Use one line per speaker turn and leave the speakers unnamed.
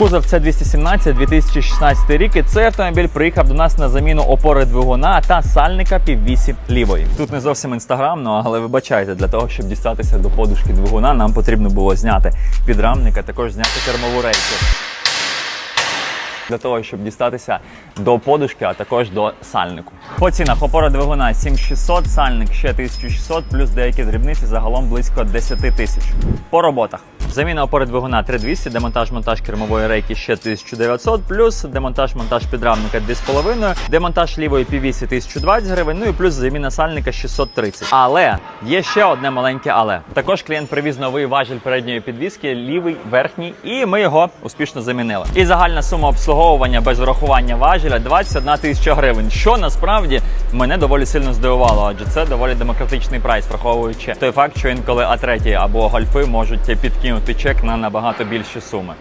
Кузов це 217 2016 рік. І цей автомобіль приїхав до нас на заміну опори двигуна та сальника піввісі лівої. Тут не зовсім інстаграмно, але вибачайте, для того, щоб дістатися до подушки двигуна, нам потрібно було зняти підрамник, а також зняти кермову рейку. Для того, щоб дістатися до подушки, а також до сальнику. По цінах опора двигуна 7600, сальник ще 1600, плюс деякі дрібниці загалом близько 10 тисяч. По роботах. Заміна опори двигуна 3200, демонтаж монтаж кермової рейки ще 1900, плюс демонтаж монтаж підрамника 2,5, демонтаж лівої півісі 1020 гривень, ну і плюс заміна сальника 630. Але є ще одне маленьке але. Також клієнт привіз новий важіль передньої підвіски, лівий верхній, і ми його успішно замінили. І загальна сума обслуговування без врахування важеля 21 тисяча гривень, що насправді мене доволі сильно здивувало, адже це доволі демократичний прайс, враховуючи той факт, що інколи А3 або гольфи можуть підкинути чек на набагато більші суми.